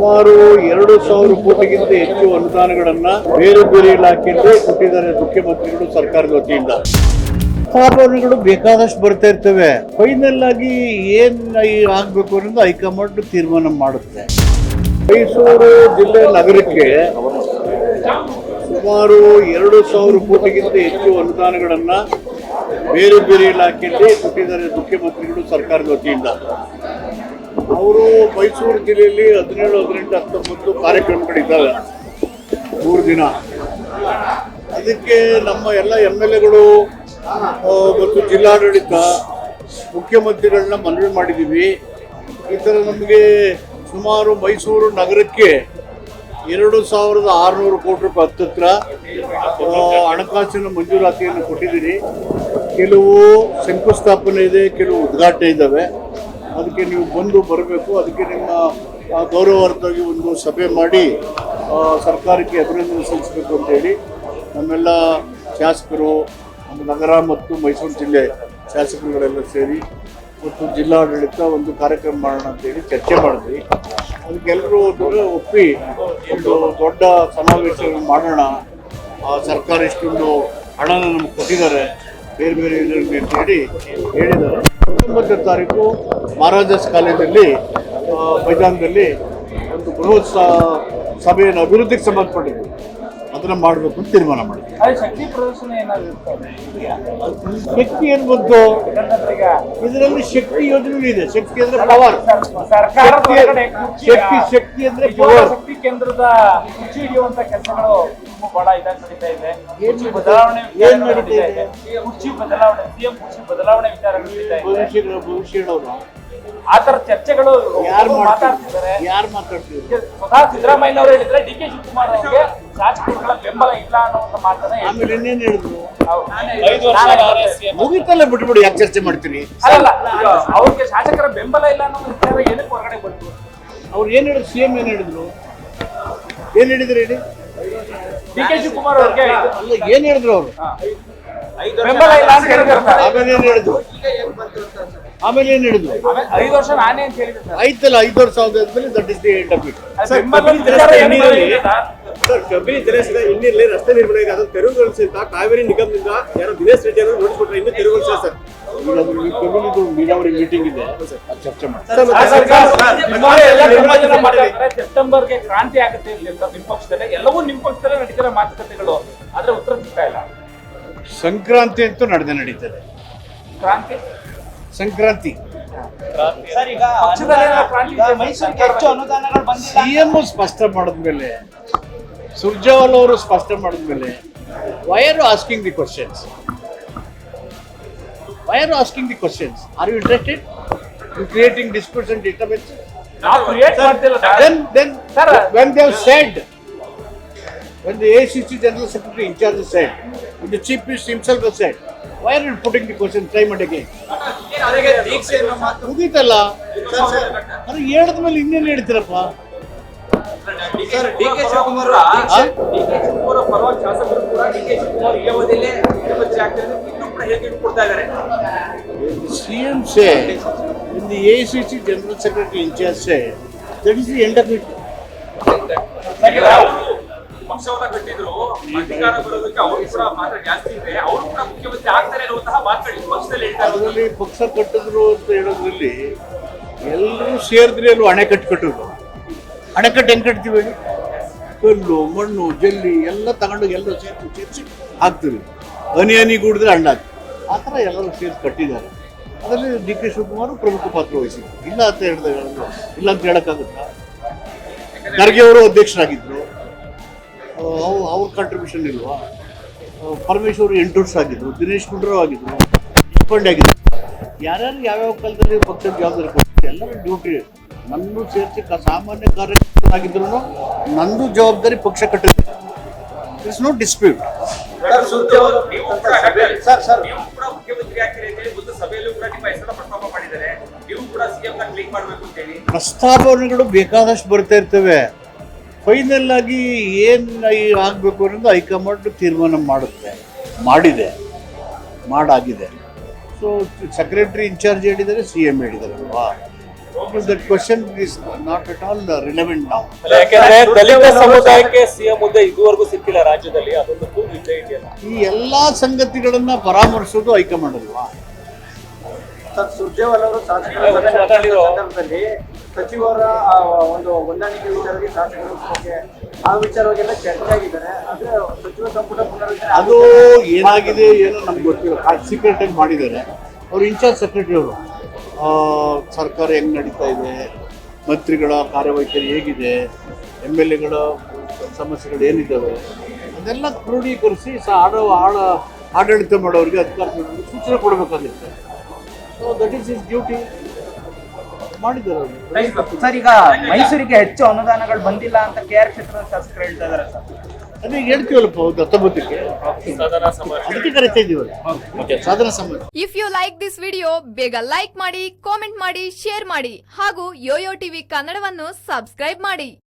ಸುಮಾರು ಎರಡು ಸಾವಿರ ಕೋಟಿಗಿಂತ ಹೆಚ್ಚು ಅನುದಾನಗಳನ್ನ ಬೇರೆ ಬೇರೆ ಇಲಾಖೆಯಲ್ಲಿ ಕೊಟ್ಟಿದ್ದಾರೆ ಮುಖ್ಯಮಂತ್ರಿಗಳು ಸರ್ಕಾರದ ವತಿಯಿಂದ. ಸ್ಥಾಪನೆಗಳು ಬೇಕಾದಷ್ಟು ಬರ್ತಾ ಇರ್ತವೆ. ಫೈನಲ್ ಆಗಿ ಏನ್ ಆಗ್ಬೇಕು ಅನ್ನೋದು ಹೈಕಮಾಂಡ್ ತೀರ್ಮಾನ ಮಾಡುತ್ತೆ. ಮೈಸೂರು ಜಿಲ್ಲೆ ನಗರಕ್ಕೆ ಸುಮಾರು ಎರಡು ಸಾವಿರ ಕೋಟಿಗಿಂತ ಹೆಚ್ಚು ಅನುದಾನಗಳನ್ನ ಬೇರೆ ಬೇರೆ ಇಲಾಖೆಯಲ್ಲಿ ಕೊಟ್ಟಿದ್ದಾರೆ ಮುಖ್ಯಮಂತ್ರಿಗಳು ಸರ್ಕಾರದ ವತಿಯಿಂದ. ಅವರು ಮೈಸೂರು ಜಿಲ್ಲೆಯಲ್ಲಿ ಹದಿನೇಳು, ಹದಿನೆಂಟು, ಹತ್ತೊಂಬತ್ತು ಕಾರ್ಯಕ್ರಮಗಳಿದ್ದಾವೆ. ಮೂರು ದಿನ. ಅದಕ್ಕೆ ನಮ್ಮ ಎಲ್ಲ ಎಂ ಎಲ್ ಎಗಳು ಮತ್ತು ಜಿಲ್ಲಾಡಳಿತ, ಮುಖ್ಯಮಂತ್ರಿಗಳನ್ನ ಮನವಿ ಮಾಡಿದ್ದೀವಿ. ಈ ಥರ ನಮಗೆ ಸುಮಾರು ಮೈಸೂರು ನಗರಕ್ಕೆ ಎರಡು ಸಾವಿರದ ಆರುನೂರು ಕೋಟಿ ರೂಪಾಯಿ ಹತ್ತತ್ರ ಹಣಕಾಸಿನ ಮಂಜೂರಾತಿಯನ್ನು ಕೊಟ್ಟಿದ್ದೀರಿ. ಕೆಲವು ಶಂಕುಸ್ಥಾಪನೆ ಇದೆ, ಕೆಲವು ಉದ್ಘಾಟನೆ ಇದ್ದಾವೆ. ಅದಕ್ಕೆ ನೀವು ಬಂದು ಬರಬೇಕು. ಅದಕ್ಕೆ ನಿಮ್ಮ ಗೌರವಾರ್ಥವಾಗಿ ಒಂದು ಸಭೆ ಮಾಡಿ ಸರ್ಕಾರಕ್ಕೆ ಅಭಿನಂದನೆ ಸಲ್ಲಿಸಬೇಕು ಅಂತೇಳಿ ನಮ್ಮೆಲ್ಲ ಶಾಸಕರು ನಮ್ಮ ನಗರ ಮತ್ತು ಮೈಸೂರು ಜಿಲ್ಲೆ ಶಾಸಕರುಗಳೆಲ್ಲ ಸೇರಿ ಮತ್ತು ಜಿಲ್ಲಾಡಳಿತ ಒಂದು ಕಾರ್ಯಕ್ರಮ ಮಾಡೋಣ ಅಂತೇಳಿ ಚರ್ಚೆ ಮಾಡಿದ್ವಿ. ಅದಕ್ಕೆಲ್ಲರೂ ಒಪ್ಪಿ ಒಂದು ದೊಡ್ಡ ಸಮಾವೇಶಗಳನ್ನು ಮಾಡೋಣ. ಸರ್ಕಾರ ಇಷ್ಟೊಂದು ಹಣನ ನಮ್ಗೆ ಕೊಟ್ಟಿದ್ದಾರೆ. ಬೇರೆ ಬೇರೆ ಅಂತ ಹೇಳಿ ಹೇಳಿದ್ದಾರೆ. ಹತ್ತೊಂಬತ್ತನೇ ತಾರೀಕು ಮಹಾರಾಜಾಸ್ ಕಾಲೇಜಲ್ಲಿ ಮೈದಾನದಲ್ಲಿ ಒಂದು ಬೃಹತ್ ಸಭೆಯನ್ನು ಅಭಿವೃದ್ಧಿಗೆ ಸಂಬಂಧಪಟ್ಟಿದ್ದು ಅದನ್ನ ಮಾಡಬೇಕು ಅಂತ ತೀರ್ಮಾನ ಮಾಡಿದ್ವಿ. ಶಕ್ತಿ ಪ್ರದರ್ಶನ ಏನಾದ್ರು ಇರ್ತದೆ ಶಕ್ತಿ ಏನ್ ಬಂತು ಇದರಲ್ಲಿ ಶಕ್ತಿ ಯೋಜನೆ ಇದೆ. ಶಕ್ತಿ ಅಂದ್ರೆ ಪವರ್ ಶಕ್ತಿ ಶಕ್ತಿ ಅಂದ್ರೆ ಪವರ್ ಶಕ್ತಿ ಕೇಂದ್ರದ ಕುರ್ಚಿ ಹಿಡಿಯುವಂತ ಕೆಲಸಗಳು ತುಂಬಾ ಬಹಳ ಇದಾಗಿ ನಡೀತಾ ಇದೆ. ಕುರ್ಚಿ ಬದಲಾವಣೆ ಏನ್ ನಡೀತಾ ಇದೆ. ಬದಲಾವಣೆ ಸಿಎಂ ಬದಲಾವಣೆ ವಿಚಾರಗಳು ಭವಿಷ್ಯ ಭವಿಷ್ಯದವರು ಆ ತರ ಚರ್ಚೆಗಳು ಯಾರು ಮಾತಾಡ್ತಿದ್ದಾರೆ. ಯಾರು ಮಾತಾಡ್ತಿದ್ದಾರೆ ಸ್ವತಃ ಸಿದ್ದರಾಮಯ್ಯ ಅವರು ಹೇಳಿದ್ರೆ ಡಿ ಕೆ ಶಿವಕುಮಾರ್ ಅವರಿಗೆ ಶಾಸಕರುಗಳ ಬೆಂಬಲ ಇಲ್ಲ ಅನ್ನುವಂತ ಮಾತನ್ನ. ಆಮೇಲೆ ಇನ್ನೇನ್ ಹೇಳಿದ್ರು? ಮುಗಿತಲ್ಲ ಬಿಟ್ಬಿಡಿ ಯಾಕೆ ಚರ್ಚೆ ಮಾಡ್ತೀರಿ? ಅಲ್ಲ ಅವ್ರಿಗೆ ಶಾಸಕರ ಬೆಂಬಲ ಇಲ್ಲ ಅನ್ನೋ ವಿಚಾರ ಏನಕ್ಕೆ ಹೊರಗಡೆ ಬಂತು? ಅವ್ರು ಏನ್ ಹೇಳಿದ್ರು? ಸಿ ಎಂ ಏನ್ ಹೇಳಿದ್ರು? ಏನ್ ಹೇಳಿದ್ರು ಹೇಳಿ? ಡಿ ಕೆ ಶಿವಕುಮಾರ್ ಅವ್ರಿಗೆ ಅಲ್ಲ ಏನ್ ಹೇಳಿದ್ರು ಅವರು? ಬೆಂಬಲ ಇಲ್ಲ ಅಂತ ಹೇಳಿದ್ರು ಆಮೇಲೆ ಏನ್ ಹೇಳಿದ್ರು? ಆಮೇಲೆ ಏನ್ ಹೇಳಿದ್ರು? ಐದು ವರ್ಷ ನಾನೇ ಅಂತ ಹೇಳಿದ್ರು ಸರ್. ಆಯ್ತಲ್ಲ ಐದು ವರ್ಷ ಆದ್ಮೇಲೆ that is the end of it sir. Sir Kabini ಜಲಸದ ಇನ್ನಿಲ್ಲಿ ರಸ್ತೆ ನಿರ್ಮಾಣ ಇದೆ ಅದು ತೆರವುಗೊಳಿಸಿದ ಕಾವೇರಿ ನಿಗಮದಿಂದ ಯಾರೋ ದಿನೇಶ್ ರೆಡ್ಡಿ ಅವರು ನೋಟಿಸ್ ಕೊಟ್ಟರೆ ಇನ್ನೂ ತೆರವುಗೊಳಿಸಿಲ್ಲ ಸರ್. ಕಮ್ಯುನಿದು ನೀರಾವರಿ ಮೀಟಿಂಗ್ ಇದೆ. ಚರ್ಚೆ ಮಾಡಿ. ಸೆಪ್ಟೆಂಬರ್ಗೆ ಕ್ರಾಂತಿ ಆಗುತ್ತೆ ಇಲ್ಲಿ ಅಂತ ನಿಮ್ಮ ಪಕ್ಷದಲ್ಲೇ. ಎಲ್ಲವೂ ನಿಮ್ಮ ಪಕ್ಷದಲ್ಲೇ ನಡೀತಿರೋ ಮಾತುಕತೆಗಳು. ಆದ್ರೆ ಉತ್ತರ ಸಿಗ್ತಾ ಇಲ್ಲ. ಸಂಕ್ರಾಂತಿ ಅಂತೂ ನಡೆದೇ ನಡೀತದೆ. ಕ್ರಾಂತಿ? ಸಂಕ್ರಾಂತಿ. ಸರ್ ಈಗ ಪಕ್ಷದಲ್ಲಿ ಏನೋ ಕ್ರಾಂತಿ ಇದೆ, ಮೈಸೂರಿಗೆ ಹೆಚ್ಚು ಅನುದಾನಗಳು ಬಂದಿಲ್ಲ. ಸಿ ಎಂ ಸ್ಪಷ್ಟ ಮಾಡಿದ್ಮೇಲೆ ಸುರ್ಜೇವಾಲ್ ಅವರು ಸ್ಪಷ್ಟ ಮಾಡಿದ್ಮೇಲೆ why are asking the questions why are asking the questions are you interested in creating disputes and database ನಾವು ಕ್ರಿಯೇಟ್ ಮಾಡ್ತಿಲ್ಲ sir. then then when they have said when the ACC general secretary in charge said when the chief minister himself has said why are you putting the question time and again ಮುಗೀತಲ್ಲ ಅದು ಹೇಳಿದ್ಮೇಲೆ ಇನ್ನೇನು ಹೇಳ್ತೀರಪ್ಪ sir D K Shivakumar D K Shivakumar ಪರವಾಗಿ ಶಾಸಕರು ಕೂಡ D K Shivakumar ಈ ಅವಧಿಯಲ್ಲೇ ಮುಖ್ಯಮಂತ್ರಿ ಆಗ್ತಾರೆ ಇನ್ನೂ ಕೂಡ ಹೇಳಿಕೆ ಕೊಡ್ತಾ ಇದ್ದಾರೆ CM said, when the ACC general secretary in charge said, that is the end of it. ಈಗ ಅವರು ಪಕ್ಷವನ್ನ ಕಟ್ಟಿದ್ರು ಅಧಿಕಾರ ಬರೋದಕ್ಕೆ ಅವರು ಕೂಡ ಮಾತ್ರ ಜಾಸ್ತಿ ಇದೆ. ಅವರು ಕೂಡ ಮುಖ್ಯಮಂತ್ರಿ ಆಗ್ತಾರೆ ಅನ್ನುವಂತಹ ಮಾತುಗಳು ಪಕ್ಷದಲ್ಲಿ ಹೇಳ್ತಾರೆ ಪಕ್ಷ ಕಟ್ಟಿದ್ರು ಅಂತ ಹೇಳೋದ್ರಲ್ಲಿ ಎಲ್ಲರೂ ಸೇರಿದ್ರೆ ಅಲ್ಲೂ ಅಣೆಕಟ್ಟು ಕಟ್ಟಿದ್ರು ಅಣೆಕಟ್ಟು ಹೆಂಗ್ ಕಟ್ತೀವಿ? ಕಲ್ಲು ಮಣ್ಣು ಜಲ್ಲಿ ಎಲ್ಲ ತಗೊಂಡು ಎಲ್ಲರೂ ಸೇರಿಸಿ ಸೇರಿಸಿ ಹಾಕ್ತೀವಿ. ಹನಿ ಹನಿ ಕೂಡಿದ್ರೆ ಹಣ್ಣು ಆ ಥರ ಎಲ್ಲರೂ ಸೇರಿಸಿ ಕಟ್ಟಿದ್ದಾರೆ. ಅದರಲ್ಲಿ ಡಿ ಕೆ ಶಿವಕುಮಾರ್ ಪ್ರಮುಖ ಪಾತ್ರ ವಹಿಸಿದ್ರು. ಇಲ್ಲ ಅಂತ ಹೇಳಿದಾಗ ಇಲ್ಲ ಅಂತ ಹೇಳೋಕ್ಕಾಗುತ್ತಾ? ಖರ್ಗೆ ಅವರು ಅಧ್ಯಕ್ಷರಾಗಿದ್ರು. ಅವ್ರ ಅವ್ರ ಕಾಂಟ್ರಿಬ್ಯೂಷನ್ ಇಲ್ವಾ? ಪರಮೇಶ್ವರ್ ಎಂಟು ಆಗಿದ್ರು ದಿನೇಶ್ ಗುಂಡೂರಾವ್ ಆಗಿದ್ರು ದೇಶಪಾಂಡೆ ಆಗಿದ್ರು. ಯಾರ್ಯಾರು ಯಾವ್ಯಾವ ಕಾಲದಲ್ಲಿ ಪಕ್ಷದ ಜವಾಬ್ದಾರಿ ಕೊಡ್ತಾರೆ ಎಲ್ಲರೂ ಡ್ಯೂಟಿ ನನ್ನೂ ಸೇರಿಸಿ ಸಾಮಾನ್ಯ ಕಾರ್ಯಕರ್ತರಾಗಿದ್ರು ನಂದು ಜವಾಬ್ದಾರಿ ಪಕ್ಷ ಕಟ್ಟಿದೆ it's no dispute sir sir ನೀವು ಕೂಡ ಮುಖ್ಯಮಂತ್ರಿ ಆಗ್ತೀರಿ ಒಂದು ಸಭೆಯಲ್ಲೂ ಕೂಡ ನಿಮ್ಮ ಹೆಸರನ್ನ ಪ್ರಸ್ತಾಪ ಮಾಡಿದ್ದಾರೆ. ನೀವು ಕೂಡ ಸಿಎಂ ನ ಕ್ಲೀನ್ ಮಾಡಬೇಕು ಅಂತ ಹೇಳಿ. ಪ್ರಸ್ತಾಪನೆಗಳು ಬೇಕಾದಷ್ಟು ಬರ್ತಾ ಇರ್ತವೆ. ಫೈನಲ್ ಆಗಿ ಏನು ಆಗಬೇಕು ಅನ್ನೋದು ಹೈಕಮಾಂಡ್ ತೀರ್ಮಾನ ಮಾಡುತ್ತೆ ಮಾಡಿದೆ ಮಾಡಾಗಿದೆ. ಸೊ ಸೆಕ್ರೆಟರಿ ಇನ್ಚಾರ್ಜ್ ಹೇಳಿದರೆ ಸಿ ಎಂ ಹೇಳಿದ್ದಾರೆ ಅಲ್ವಾ? That question is not at all relevant ನಾವು ಯಾಕೆಂದ್ರೆ ದಲಿತ ಸಮುದಾಯಕ್ಕೆ ಸಿಎಂ ಹುದ್ದೆ ಇದುವರೆಗೂ ಸಿಕ್ಕಿಲ್ಲ ರಾಜ್ಯದಲ್ಲಿ ಅದೊಂದು ಈ ಎಲ್ಲಾ ಸಂಗತಿಗಳನ್ನ ಪರಾಮರ್ಶೋದು ಹೈಕಮಾಂಡ್ ಅಲ್ವಾ? ಸರ್ ಸುರ್ಜೇವಾಲ್ ಅವರು ಶಾಸಕರ ಸಭೆ ನಡೆಸಿದ ಸಂದರ್ಭದಲ್ಲಿ ಸಚಿವರ ಆ, ಒಂದು ಹೊಂದಾಣಿಕೆ ವಿಚಾರವಾಗಿ ಶಾಸಕರ ಬಗ್ಗೆ ಆ ವಿಚಾರವಾಗೆಲ್ಲ ಚರ್ಚೆ ಆಗಿದ್ದಾರೆ ಅಂದ್ರೆ ಸಚಿವ ಸಂಪುಟ ಪುನರ್ರಚನೆ ಅದು ಏನಾಗಿದೆ ಏನು ನಮ್ಗೆ ಗೊತ್ತಿಲ್ಲ. ಸೀಕ್ರೆಟ್ ಆಗಿ ಮಾಡಿದ್ದಾರೆ. ಅವ್ರು ಇನ್ಚಾರ್ಜ್ ಸೆಕ್ರೆಟರಿ ಅವರು. ಸರ್ಕಾರ ಹೆಂಗ್ ನಡೀತಾ ಇದೆ ಮಂತ್ರಿಗಳ ಕಾರ್ಯವೈಖರಿ ಹೇಗಿದೆ ಎಂ ಎಲ್ ಎಗಳ ಸಮಸ್ಯೆಗಳು ಏನಿದ್ದಾವೆ ಅದೆಲ್ಲ ಕ್ರೋಢೀಕರಿಸಿ ಸ ಆಡೋ ಆಡ ಆಡಳಿತ ಮಾಡೋರಿಗೆ ಅಧಿಕಾರ ಸೂಚನೆ ಕೊಡಬೇಕಾಗುತ್ತೆ so that is is duty ಮಾಡಿದ್ದಾರೆ ಸರ್ ಈಗ ಮೈಸೂರಿಗೆ ಹೆಚ್ಚು ಅನುದಾನಗಳು ಬಂದಿಲ್ಲ ಅಂತ ಕೆ ಆರ್ ಕ್ಷೇತ್ರದ ಶಾಸಕರು ಹೇಳ್ತಾ ಇದಾರೆ sir if you like this video ಬೇಗ ಲೈಕ್ ಮಾಡಿ ಕಾಮೆಂಟ್ ಮಾಡಿ ಶೇರ್ ಮಾಡಿ ಹಾಗೂ ಯೋಯೋ ಟಿವಿ ಕನ್ನಡವನ್ನು ಸಬ್ಸ್ಕ್ರೈಬ್ ಮಾಡಿ.